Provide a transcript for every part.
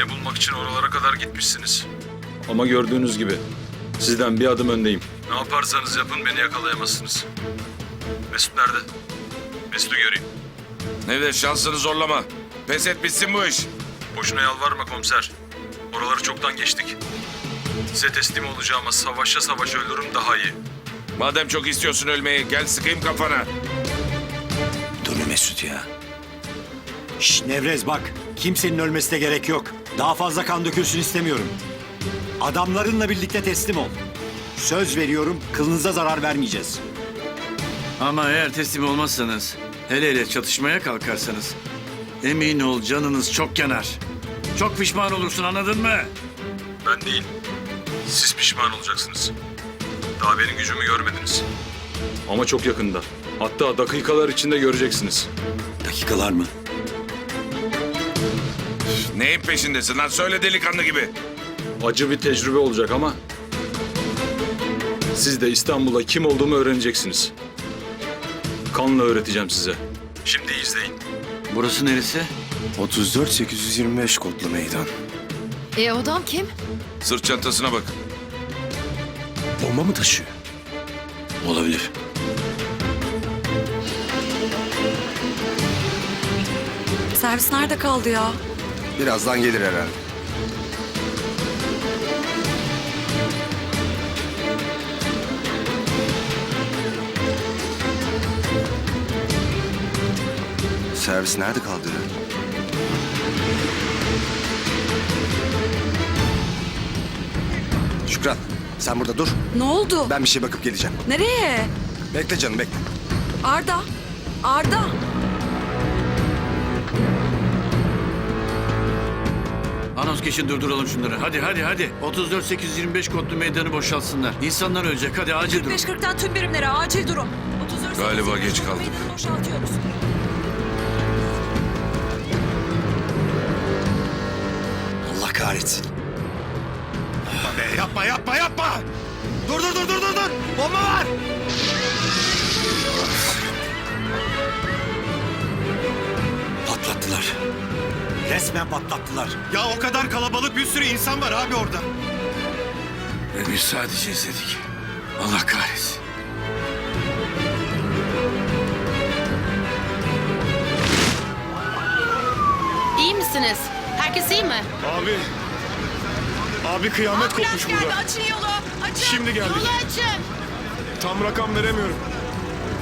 Beni bulmak için oralara kadar gitmişsiniz. Ama gördüğünüz gibi sizden bir adım öndeyim. Ne yaparsanız yapın beni yakalayamazsınız. Mesut nerede? Mesut'u göreyim. Nevdet şansını zorlama. Pes et bitsin bu iş. Boşuna yalvarma komiser. Oraları çoktan geçtik. Size teslim olacağıma savaşa savaşa ölürüm daha iyi. Madem çok istiyorsun ölmeyi gel sıkayım kafana. Dur Mesut ya. Şş Nevrez bak. Kimsenin ölmesine gerek yok. Daha fazla kan dökülsün istemiyorum. Adamlarınla birlikte teslim ol. Söz veriyorum kılınıza zarar vermeyeceğiz. Ama eğer teslim olmazsanız, hele hele çatışmaya kalkarsanız... ...emin ol canınız çok yanar. Çok pişman olursun anladın mı? Ben değil. Siz pişman olacaksınız. Daha benim gücümü görmediniz. Ama çok yakında. Hatta dakikalar içinde göreceksiniz. Dakikalar mı? Neyin peşindesin lan söyle delikanlı gibi. Acı bir tecrübe olacak ama... Siz de İstanbul'da kim olduğumu öğreneceksiniz. Kanla öğreteceğim size. Şimdi izleyin. Burası neresi? 34 825 kodlu meydan. E o adam kim? Sırt çantasına bak. Bomba mı taşıyor? Olabilir. Servis nerede kaldı ya? Birazdan gelir herhalde. Servis nerede kaldı? Şükran, sen burada dur. Ne oldu? Ben bir şey bakıp geleceğim. Nereye? Bekle canım, bekle. Arda. Arda. Anons geçin durduralım şunları. Hadi hadi hadi. 34 825 kodlu meydanı boşaltsınlar. İnsanlar ölecek. Hadi acil durum. 540'tan tüm birimlere acil durum. 34 Galiba geç kaldık. Boşaltıyoruz. Allah kahretsin. Yapma, yapma, yapma! Dur, dur, dur, dur, dur, dur! Bomba var! Resmen patlattılar. Ya o kadar kalabalık bir sürü insan var abi orada. Ve biz sadece izledik. Allah kahretsin. İyi misiniz? Herkes iyi mi? Abi. Abi kıyamet kopmuş burada. açın yolu. Açın. Şimdi geldik. Yolu açın. Tam rakam veremiyorum.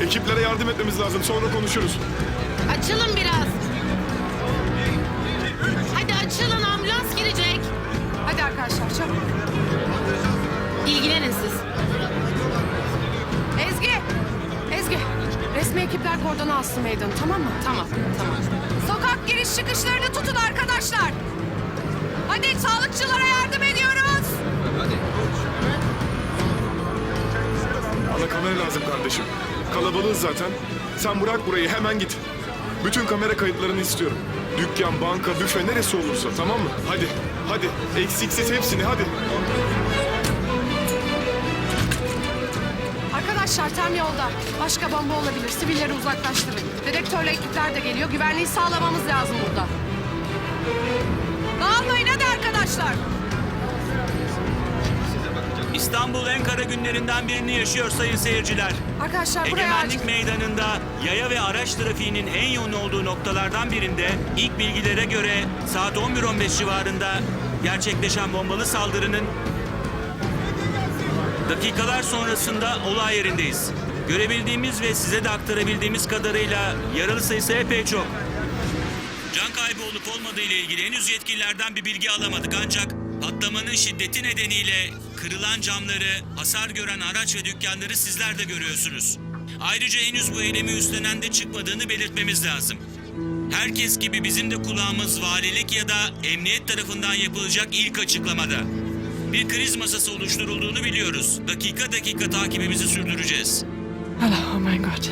Ekiplere yardım etmemiz lazım. Sonra konuşuruz. Açılın biraz. Arkadaşlar çabuk. İlgilenin siz. Ezgi! Ezgi! Resmi ekipler kordona alsın meydanı tamam mı? Tamam, tamam. Sokak giriş çıkışlarını tutun arkadaşlar. Hadi sağlıkçılara yardım ediyoruz. Bana kamera lazım kardeşim. Kalabalığız zaten. Sen bırak burayı hemen git. Bütün kamera kayıtlarını istiyorum. Dükkan, banka, büfe neresi olursa tamam mı? Hadi, hadi. Eksiksiz hepsini hadi. Arkadaşlar tem yolda. Başka bomba olabilir. Sivilleri uzaklaştırın. Dedektörle ekipler de geliyor. Güvenliği sağlamamız lazım burada. Dağılmayın hadi arkadaşlar. İstanbul en kara günlerinden birini yaşıyor sayın seyirciler. Arkadaşlar buraya Egemenlik. Meydanı'nda yaya ve araç trafiğinin en yoğun olduğu noktalardan birinde ilk bilgilere göre saat 11.15 civarında gerçekleşen bombalı saldırının dakikalar sonrasında olay yerindeyiz. Görebildiğimiz ve size de aktarabildiğimiz kadarıyla yaralı sayısı epey çok. Can kaybı olup olmadığı ile ilgili henüz yetkililerden bir bilgi alamadık ancak patlamanın şiddeti nedeniyle kırılan camları, hasar gören araç ve dükkanları sizler de görüyorsunuz. Ayrıca henüz bu eylemi üstlenen de çıkmadığını belirtmemiz lazım. Herkes gibi bizim de kulağımız valilik ya da emniyet tarafından yapılacak ilk açıklamada. Bir kriz masası oluşturulduğunu biliyoruz. Dakika dakika takibimizi sürdüreceğiz. Oh my god.